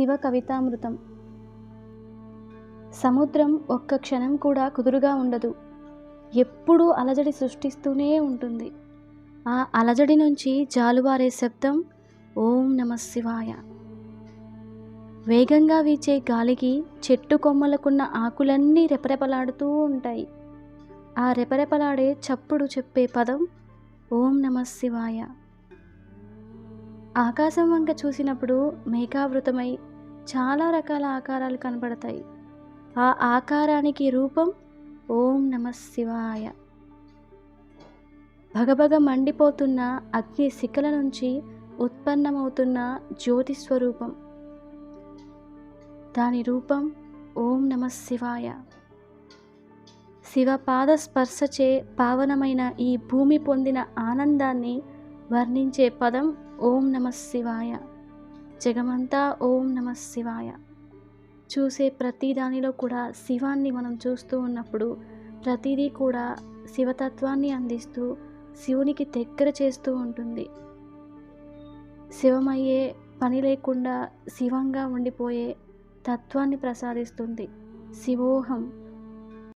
శివ కవితామృతం. సముద్రం ఒక్క క్షణం కూడా కుదురుగా ఉండదు. ఎప్పుడూ అలజడి సృష్టిస్తూనే ఉంటుంది. ఆ అలజడి నుంచి జాలువారే శబ్దం ఓం నమ శివాయ. వేగంగా వీచే గాలికి చెట్టు కొమ్మలకున్న ఆకులన్నీ రెపరెపలాడుతూ ఉంటాయి. ఆ రెపరెపలాడే చప్పుడు చెప్పే పదం ఓం నమ శివాయ. ఆకాశం వంక చూసినప్పుడు మేఘావృతమై చాలా రకాల ఆకారాలు కనబడతాయి. ఆ ఆకారానికి రూపం ఓం నమ శివాయ. భగభగ మండిపోతున్న అగ్ని శిఖల నుంచి ఉత్పన్నమవుతున్న జ్యోతి స్వరూపం. దాని రూపం ఓం నమ శివాయ. శివపాద స్పర్శచే పావనమైన ఈ భూమి పొందిన ఆనందాన్ని వర్ణించే పదం ఓం నమ శివాయ. జగమంతా ఓం నమ శివాయ. చూసే ప్రతి దానిలో కూడా శివాన్ని మనం చూస్తూ ఉన్నప్పుడు ప్రతిదీ కూడా శివతత్వాన్ని అందిస్తూ శివునికి దగ్గర చేస్తూ ఉంటుంది. శివమయ్యే పని లేకుండా శివంగా ఉండిపోయే తత్వాన్ని ప్రసాదిస్తుంది. శివోహం